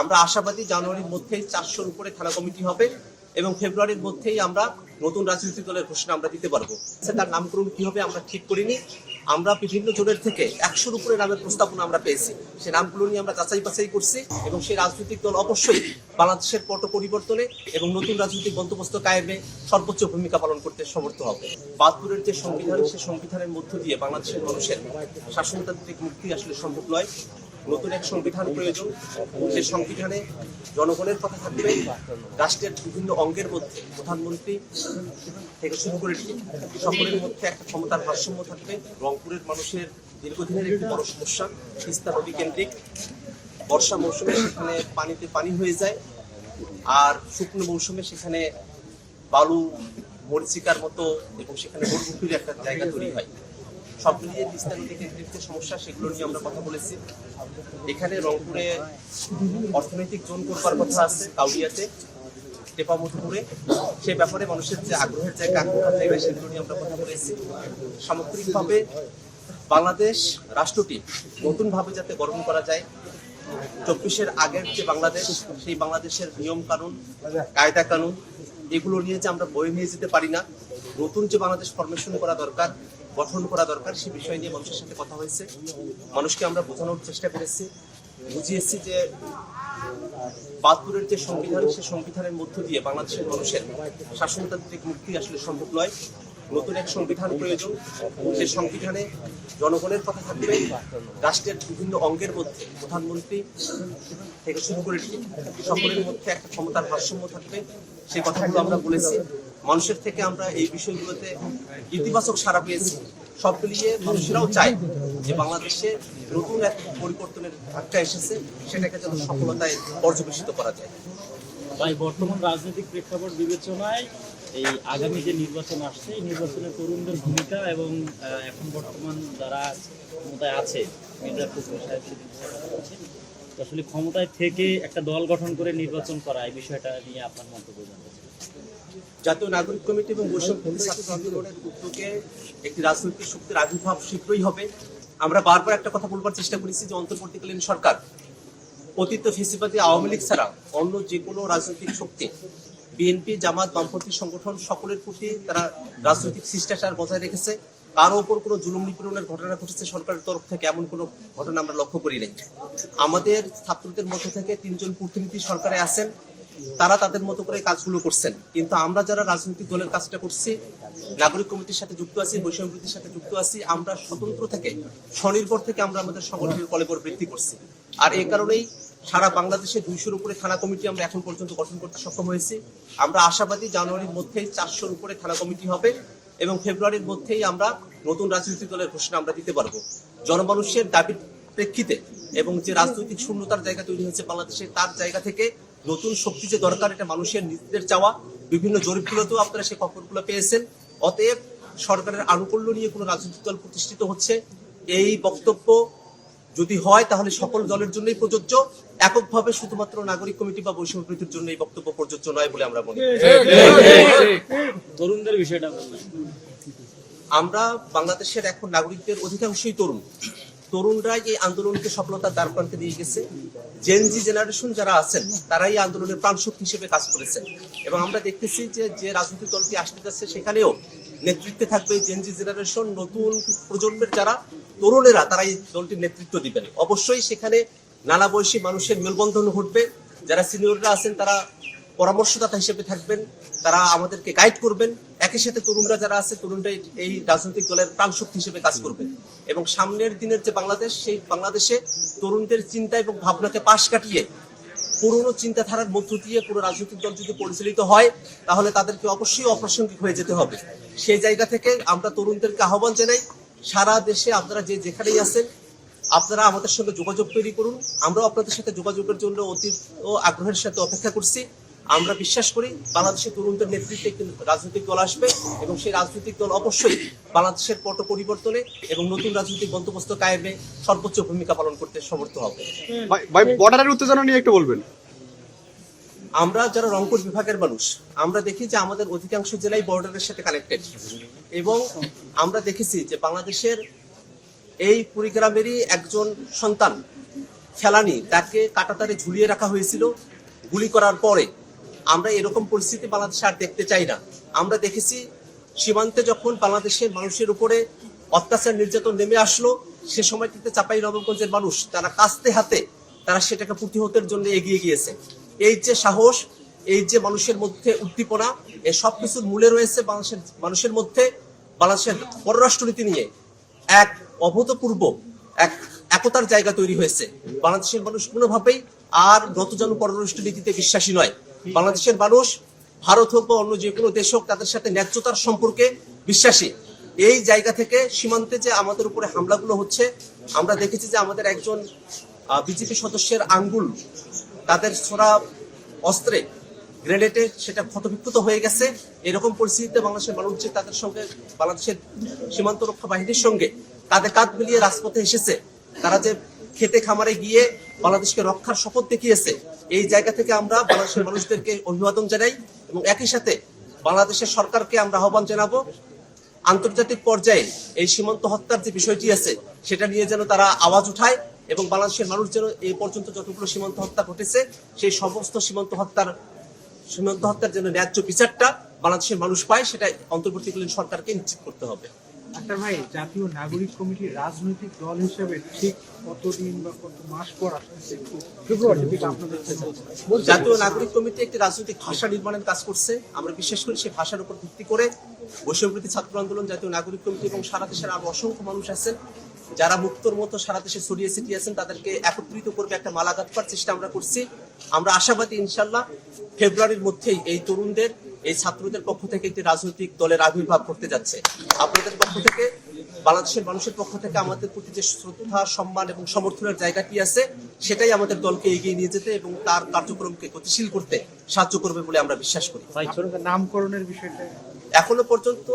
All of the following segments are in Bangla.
আমরা আশাবাদী জানুয়ারির মধ্যেই চারশোর উপরে খেলা কমিটি হবে এবং ফেব্রুয়ারির মধ্যেই আমরা নতুন রাজনৈতিক দলের ঘোষণা আমরা দিতে পারব। তার নামকরণ কি হবে আমরা ঠিক করিনি। আমরা বিভিন্ন জোনের থেকে একশোর উপরে নামের প্রস্তাবনা আমরা পেয়েছি। সেই নামগুলো নিয়ে আমরা যাচাই বাছাই করছি এবং সেই রাজনৈতিক দল অবশ্যই বাংলাদেশের পট পরিবর্তনে এবং নতুন রাজনৈতিক বন্দোবস্ত কায়েমে সর্বোচ্চ ভূমিকা পালন করতে সমর্থ হবে। বাদপুরের যে সংবিধান সেই সংবিধানের মধ্য দিয়ে বাংলাদেশের মানুষের শাসনতান্ত্রিক মুক্তি আসলে সম্ভব নয়। নতুন এক সংবিধান প্রয়োজন। যে সংবিধানে জনগণের কথা থাকবে। রাষ্ট্রের বিভিন্ন অঙ্গের মধ্যে প্রধানমন্ত্রী থেকে শুরু করে সকলের মধ্যে একটা ক্ষমতার ভারসাম্য থাকবে। রংপুরের মানুষের দীর্ঘদিনের একটি বড় সমস্যা, তিস্তা নদী কেন্দ্রিক। বর্ষা মৌসুমে সেখানে পানিতে পানি হয়ে যায়। আর শুকনো মৌসুমে সেখানে বালু, মরিচিকার মতো এবং সেখানে মরুভূমির একটা জায়গা তৈরি হয়। সব মিলিয়ে বিস্তারিত নদী কেন্দ্রিক যে সমস্যা, সেগুলো নিয়ে আমরা কথা বলেছি। এখানে রংপুরে অর্থনৈতিক জোন করবার কথা আছে, কাউরিয়াতে টেপামধুপুরে সে ব্যাপারে মানুষের যে আগ্রহের জায়গা আগ্রহের জায়গা সেগুলো নিয়ে আমরা কথা বলেছি। সামগ্রিকভাবে বাংলাদেশ রাষ্ট্রটি নতুনভাবে যাতে গঠন করা যায়, চব্বিশের আগের যে বাংলাদেশ, সেই বাংলাদেশের নিয়ম কানুন কায়দা কানুন এগুলো নিয়ে যে আমরা বয়ে নিয়ে যেতে পারি না, নতুন যে বাংলাদেশ ফরমেশন করা দরকার গঠন করা দরকার, সে বিষয় নিয়ে মানুষের সাথে কথা হয়েছে। মানুষকে আমরা বোঝানোর চেষ্টা করেছি। বুঝিয়েছি যে বাদপুরের যে সংবিধান, সে সংবিধানের মধ্য দিয়ে বাংলাদেশের মানুষের শাসনতান্ত্রিক মুক্তি আসলে সম্ভব নয়। নতুন এক সংবিধান প্রয়োজন। যে সংবিধানে জনগণের কথা থাকবে রাষ্ট্রের বিভিন্ন অঙ্গের মধ্যে প্রধানমন্ত্রী থেকে শুরু করে সকলের মধ্যে একটা ক্ষমতার ভারসাম্য থাকবে, সেই কথাগুলো আমরা বলেছি মানুষের থেকে আমরা এই বিষয়গুলোতে ইতিবাচক সাড়া পেয়েছি। সব মিলিয়ে মানুষেরাও চায় যে বাংলাদেশে নতুন এক পরিবর্তনের ধাক্কা এসেছে, সেটাকে যেন সফলতায় পর্যবেসিত করা যায়। ভাই বর্তমান রাজনৈতিক প্রেক্ষাপট বিবেচনায় এই আগামী যে নির্বাচন আসছে, এই নির্বাচনে তরুণদের ভূমিকা এবং এখন বর্তমান যারা ক্ষমতায় আছে, মির্জা ফখরুল সাহেব আসলে ক্ষমতায় থেকে একটা দল গঠন করে নির্বাচন করা, এই বিষয়টা নিয়ে আপনার মন্তব্য জানতে জাতীয় নাগরিক কমিটি এবং বৈষম্য একটি রাজনৈতিক শক্তির আবির্ভাব শীঘ্রই হবে। আমরা বারবার একটা কথা বলবার চেষ্টা করেছি যে অন্তর্বর্তীকালীন সরকার, অতীত ফেসিবাদী আওয়ামী লীগ ছাড়া অন্য যে কোনো রাজনৈতিক শক্তি বিএনপি, জামাত, বামপন্থী সংগঠন সকলের প্রতি তারা রাজনৈতিক শিষ্টাচার বজায় রেখেছে। কারও ওপর কোনো জুলুম নিপীড়নের ঘটনা ঘটেছে সরকারের তরফ থেকে, এমন কোনো ঘটনা আমরা লক্ষ্য করি নাই। আমাদের ছাত্রদের মধ্যে থেকে তিনজন প্রতিনিধি সরকারে আছেন। তারা তাদের মতো করে কাজগুলো করছেন। কিন্তু আমরা যারা রাজনৈতিক দলের কাজটা করছি, নাগরিক কমিটির সাথে যুক্ত আছি বৈষম্যবৃত্তির সাথে যুক্ত আছি, আমরা স্বতন্ত্র থেকে, স্বনির্ভর থেকে আমরা আমাদের সংগঠনের কলেবর বৃদ্ধি করছি। আর এই কারণেই সারা বাংলাদেশে দুইশোর উপরে থানা কমিটি আমরা এখন পর্যন্ত গঠন করতে সক্ষম হয়েছি। আমরা আশাবাদী জানুয়ারির মধ্যেই চারশোর উপরে থানা কমিটি হবে এবং ফেব্রুয়ারির মধ্যেই আমরা নতুন রাজনৈতিক দলের ঘোষণা আমরা দিতে পারব। জনমানুষের দাবির প্রেক্ষিতে এবং যে রাজনৈতিক শূন্যতার জায়গা তৈরি হয়েছে বাংলাদেশে, তার জায়গা থেকে নতুন শক্তি যে দরকার, এটা মানুষের নিজেদের চাওয়া। বিভিন্ন জরিপগুলোতেও আপনারা সেই খবরগুলো পেয়েছেন। অতএব সরকারের আনুকূল্য নিয়ে কোনো রাজনৈতিক দল প্রতিষ্ঠিত হচ্ছে, এই বক্তব্য যদি হয় তাহলে সকল দলের জন্যই প্রযোজ্য। এককভাবে শুধুমাত্র নাগরিক কমিটি বা বৈষম্য বিরোধীর জন্য এই বক্তব্য প্রযোজ্য নয় বলে আমরা মনে করি। তরুণদের বিষয়টা আমরা বাংলাদেশের এখন নাগরিকদের অধিকাংশই তরুণ। তরুণরাই এই আন্দোলনকে সফলতার দ্বার প্রান্তে নিয়ে গেছে। জেনজি জেনারেশন যারা আছেন তারাই এই আন্দোলনের প্রাণশক্তি হিসেবে কাজ করেছেন এবং আমরা দেখতেছি যে যে রাজনৈতিক দলটি আসতে যাচ্ছে সেখানেও নেতৃত্বে থাকবে জেনজি জেনারেশন নতুন প্রজন্মের যারা। তরুণেরা তারা এই দলটির নেতৃত্ব দিবেন। অবশ্যই সেখানে নানা বয়সী মানুষের মেলবন্ধন ঘটবে। যারা সিনিয়ররা আছেন, তারা পরামর্শদাতা হিসেবে থাকবেন। তারা আমাদেরকে গাইড করবেন। একই সাথে তরুণরা যারা আছে, তরুণরা এই- রাজনৈতিক দলের প্রাণ শক্তি হিসেবে কাজ করবেন এবং সামনের দিনের যে বাংলাদেশ, সেই বাংলাদেশে তরুণদের চিন্তা এবং ভাবনাকে পাশ কাটিয়ে পুরনো চিন্তাধারার মধ্য দিয়ে পুরো রাজনৈতিক দল যদি পরিচালিত হয়, তাহলে তাদেরকে অবশ্যই অপ্রাসঙ্গিক হয়ে যেতে হবে। সেই জায়গা থেকে আমরা তরুণদেরকে আহ্বান জানাই সারা দেশে আপনারা যে যেখানেই আছেন আপনারা আমাদের সঙ্গে যোগাযোগ তৈরি করুন। আমরাও আপনাদের সাথে যোগাযোগের জন্য অতি ও আগ্রহের সাথে অপেক্ষা করছি। আমরা বিশ্বাস করি বাংলাদেশের তরুণদের নেতৃত্বে একটি রাজনৈতিক দল আসবে এবং সেই রাজনৈতিক দল অবশ্যই বাংলাদেশের পট পরিবর্তনে এবং নতুন রাজনৈতিক বন্দোবস্ত কায়েমে সর্বোচ্চ ভূমিকা পালন করতে সমর্থ হবে। বর্ডারের উত্তেজনা নিয়ে একটু বলবেন। আমরা যারা রংপুর বিভাগের মানুষ আমরা দেখি যে আমাদের অধিকাংশ জেলাই বর্ডারের সাথে কানেক্টেড এবং আমরা দেখেছি যে বাংলাদেশের এই কুড়িগ্রামেরই একজন সন্তান ফেলানি তাকে কাটাতারে ঝুলিয়ে রাখা হয়েছিল গুলি করার পরে। আমরা এরকম পরিস্থিতি বাংলাদেশে আর দেখতে চাই না। আমরা দেখেছি সীমান্তে যখন বাংলাদেশের মানুষের উপরে অত্যাচার নির্যাতন নেমে আসলো, সে সময়টিতে চাপাই নবগঞ্জের মানুষ, তারা কাস্তে হাতে তারা সেটাকে প্রতিহতের জন্য এগিয়ে গিয়েছে। এই যে সাহস এই যে মানুষের মধ্যে উদ্দীপনা, এই সব কিছুর মূলে রয়েছে বাংলাদেশের মানুষের মধ্যে বাংলাদেশের পররাষ্ট্রনীতি নিয়ে এক অভূতপূর্ব, এক একতার জায়গা তৈরি হয়েছে। বাংলাদেশের মানুষ কোনোভাবেই আর নতজানু পররাষ্ট্র নীতিতে বিশ্বাসী নয়। বাংলাদেশের মানুষ, ভারত হোক বা অন্য যে কোনো দেশ হোক, তাদের সাথে ন্যায্যতার সম্পর্কে বিশ্বাসী। এই জায়গা থেকে সীমান্তে যে আমাদের উপরে হামলাগুলো হচ্ছে, আমরা দেখেছি যে আমাদের একজন বিজেপি সদস্যের আঙ্গুল, তাদের ছোড়া অস্ত্রে গ্রেনেডে সেটা ক্ষতবিক্ষত হয়ে গেছে। এরকম পরিস্থিতিতে বাংলাদেশের মানুষ যে তাদের সঙ্গে, বাংলাদেশের সীমান্ত রক্ষা বাহিনীর সঙ্গে কাঁধে কাঁধ মিলিয়ে রাজপথে এসেছে। তারা যে খেতে খামারে গিয়ে বাংলাদেশকে রক্ষার শপথ দেখিয়েছে, এই জায়গা থেকে আমরা বাংলাদেশের মানুষদেরকে অভিবাদন জানাই এবং একই সাথে বাংলাদেশের সরকারকে আমরা আহ্বান জানাব আন্তর্জাতিক পর্যায়ে এই সীমান্ত হত্যার যে বিষয়টি আছে, সেটা নিয়ে যেন তারা আওয়াজ উঠায় এবং বাংলাদেশের মানুষ যেন এই পর্যন্ত যতগুলো সীমান্ত হত্যা ঘটেছে, সেই সমস্ত সীমান্ত হত্যার সীমান্ত হত্যার জন্য ন্যায্য বিচারটা বাংলাদেশের মানুষ পায় সেটা অন্তর্বর্তীকালীন সরকারকে নিশ্চিত করতে হবে। আচ্ছা ভাই জাতীয় নাগরিক কমিটির রাজনৈতিক দল হিসেবে ঠিক কতদিন বা কত মাস পর আসতেছে জাতীয় নাগরিক কমিটি একটি রাজনৈতিক ভাষা নির্মাণের কাজ করছে। আমরা বিশেষ করে সেই ভাষার উপর ভিত্তি করে বৈষম্যবৃত্তি ছাত্র আন্দোলন জাতীয় নাগরিক কমিটি এবং সারা দেশের আরও অসংখ্য মানুষ আছেন। যারা মুক্তর মতো সারা দেশে ছড়িয়ে ছিটিয়ে আছেন তাদেরকে একত্রিত করবে একটা মালা গাঁথবার চেষ্টা আমরা করছি। আমরা আশাবাদী ইনশাল্লাহ ফেব্রুয়ারির মধ্যেই এই তরুণদের এই ছাত্রদের পক্ষ থেকে একটি রাজনৈতিক দলের আবির্ভাব করতে যাচ্ছে। আপনাদের পক্ষ থেকে বাংলাদেশের মানুষের পক্ষ থেকে আমাদের প্রতি যে শ্রদ্ধা সম্মান এবং সমর্থনের জায়গাটি আছে সেটাই আমাদের দলকে এগিয়ে নিয়ে যেতে এবং তার কার্যক্রমকে গতিশীল করতে সাহায্য করবে বলে আমরা বিশ্বাস করি। নামকরণের বিষয়টা। এখনও পর্যন্ত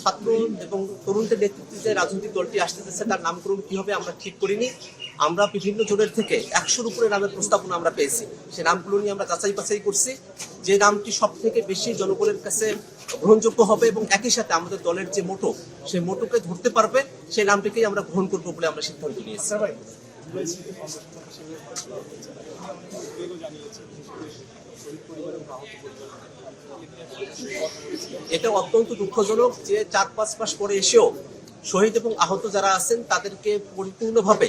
ছাত্র এবং তরুণদের নেতৃত্বে যে রাজনৈতিক দলটি আসতে যাচ্ছে তার নামকরণ কি হবে আমরা ঠিক করিনি। আমরা বিভিন্ন জোনের থেকে একশোর উপরে নামের প্রস্তাবনা আমরা পেয়েছি। সেই নামগুলো নিয়ে আমরা যাচাই বাছাই করছি। যে নামটি সব থেকে বেশি জনগণের কাছে গ্রহণযোগ্য হবে এবং একই সাথে আমাদের দলের যে মোটো সেই মোটোকে ধরতে পারবে সেই নামটিকেই আমরা গ্রহণ করব বলে আমরা সিদ্ধান্ত নিয়েছি। এটা অত্যন্ত দুঃখজনক যে চার পাঁচ মাস পরে এসেও শহীদ এবং আহত যারা আছেন তাদেরকে পরিপূর্ণভাবে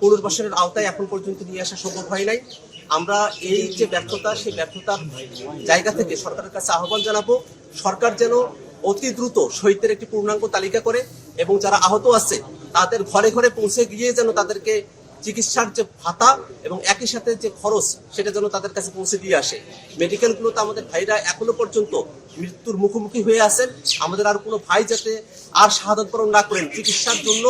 পুনর্বাসনের আওতায় এখন পর্যন্ত নিয়ে আসা সম্ভব হয় নাই। আমরা এই যে ব্যর্থতা, সেই ব্যর্থতার জায়গা থেকে সরকারের কাছে আহ্বান জানাব। সরকার যেন অতি দ্রুত শহীদদের একটি পূর্ণাঙ্গ তালিকা করে এবং যারা আহত আছে, তাদের ঘরে ঘরে পৌঁছে গিয়ে যেন তাদেরকে চিকিৎসার যে ভাতা এবং একই সাথে যে খরচ, সেটা যেন তাদের কাছে পৌঁছে দিয়ে আসে। মেডিকেল গুলোতে আমাদের ভাইরা এখনও পর্যন্ত মৃত্যুর মুখোমুখি হয়ে আছেন। আমাদের আর কোনো ভাই যাতে আর শাহাদত বরণ না করেন, চিকিৎসার জন্য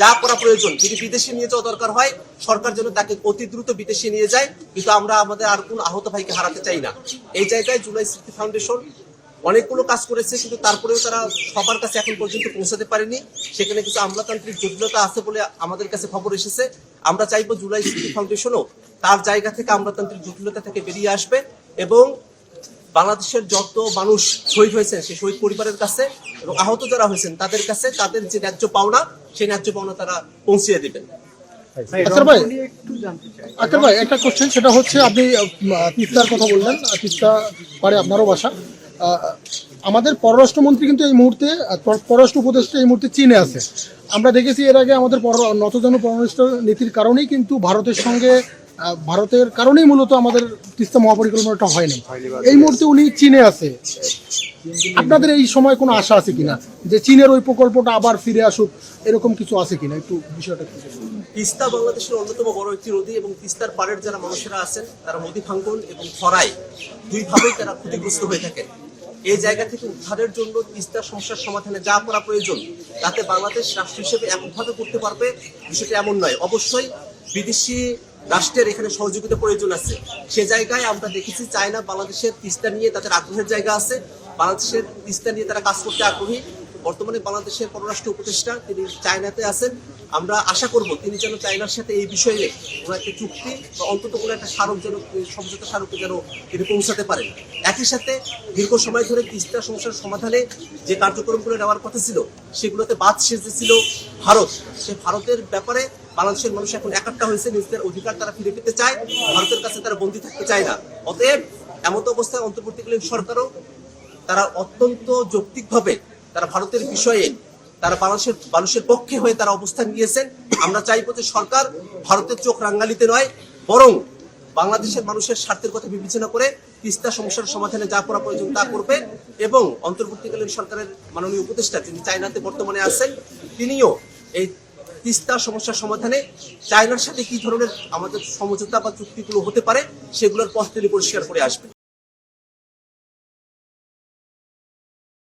যা করা প্রয়োজন, যদি বিদেশে নিয়ে যাওয়া দরকার হয়, সরকার যেন তাকে অতি দ্রুত বিদেশে নিয়ে যায়, কিন্তু আমরা আমাদের আর কোনো আহত ভাইকে হারাতে চাই না। এই জায়গায় জুলাই স্মৃতি ফাউন্ডেশন অনেকগুলো কাজ করেছে, কিন্তু তারপরেও তারা সবার কাছে এখন পর্যন্ত পৌঁছাতে পারেনি। সেখানে কিছু আমলাতান্ত্রিক জটিলতা আছে বলে আমাদের কাছে খবর এসেছে। আমরা চাইব জুলাই স্মৃতি ফাউন্ডেশনও তার জায়গা থেকে আমলাতান্ত্রিক জটিলতা থেকে বেরিয়ে আসবে এবং বাংলাদেশের যত মানুষ শহীদ হয়েছেন সেই শহীদ পরিবারের কাছে এবং আহত যারা হয়েছেন, তাদের কাছে তাদের যে ন্যায্য পাওনা, সেই ন্যায্য পাওনা তারা পৌঁছিয়ে দেবেন আচ্ছা ভাই। নিয়ে একটু কোশ্চেন সেটা হচ্ছে আপনি তিস্তার কথা বললেন তিস্তা পারে আপনারও বাসা আমাদের পররাষ্ট্রমন্ত্রী কিন্তু এই মুহূর্তে পর- পররাষ্ট্র উপদেষ্টা এই মুহূর্তে চীনে আছে আমরা দেখেছি এর আগে আমাদের পর- নতজানু পররাষ্ট্র নীতির কারণেই কিন্তু ভারতের সঙ্গে ভারতের কারণেই মূলত আমাদের তিস্তা মহাপরিকল্পনাটা হয়নি। এই মুহূর্তে উনি চীনে আছে। আপনাদের এই সময় কোনো আশা আছে কিনা? যে চীনের ওই প্রকল্পটা আবার ফিরে আসুক, এরকম কিছু আছে কিনা? একটু বিষয়টা তিস্তা বাংলাদেশের অন্যতম বড় একটি নদী এবং তিস্তার পাড়ের যারা মানুষেরা আছেন, তারা নদী ভাঙ্গন এবং খরায় দুইভাবেই তারা ক্ষতিগ্রস্ত হয়ে থাকেন। এই জায়গা থেকে উদ্ধারের জন্য তিস্তার সমস্যার সমাধানে যা করা প্রয়োজন, তাতে বাংলাদেশ রাষ্ট্র হিসেবে এমনভাবে করতে পারবে, বিষয়টা এমন নয়। অবশ্যই বিদেশি রাষ্ট্রের এখানে সহযোগিতা প্রয়োজন আছে। সে জায়গায় আমরা দেখেছি চায়না, বাংলাদেশের তিস্তা নিয়ে তাদের আগ্রহের জায়গা আছে। বাংলাদেশের তিস্তা নিয়ে তারা কাজ করতে আগ্রহী। বর্তমানে বাংলাদেশের পররাষ্ট্র উপদেষ্টা, তিনি চায়নাতে আছেন। আমরা আশা করব তিনি যেন চায়নার সাথে এই বিষয়ে কোনো একটা চুক্তি বা অন্তত কোনো একটা স্মারক যেন সমঝোতা স্মারকে যেন তিনি পৌঁছাতে পারেন। একই সাথে দীর্ঘ সময় ধরে তিস্তা সমস্যার সমাধানে যে কার্যক্রমগুলো নেওয়ার কথা ছিল, সেগুলোতে বাদ সেজেছিল ভারত। সে ভারতের ব্যাপারে বাংলাদেশের মানুষ এখন একাত্তা হয়েছে, নিজেদের অধিকার তারা ফিরে পেতে চায়, ভারতের কাছে তারা বন্দী থাকতে চায় না। অতএব এমত অবস্থায় অন্তর্বর্তীকালীন সরকারও তারা অত্যন্ত যৌক্তিকভাবে তারা ভারতের বিষয়ে তারা বাংলাদেশের, মানুষের পক্ষে হয়ে তারা অবস্থান নিয়েছেন। আমরা চাইব যে সরকার ভারতের চোখ রাঙ্গালিতে নয়, বরং বাংলাদেশের মানুষের স্বার্থের কথা বিবেচনা করে তিস্তা সমস্যার সমাধানে যা করা প্রয়োজন তা করবে এবং অন্তর্বর্তীকালীন সরকারের মাননীয় উপদেষ্টা যিনি চায়নাতে বর্তমানে আছেন, তিনিও এই তিস্তা সমস্যার সমাধানে চায়নার সাথে কি ধরনের আমাদের সমঝোতা বা চুক্তিগুলো হতে পারে, সেগুলোর পথ তিনি পরিষ্কার করে আসবেন।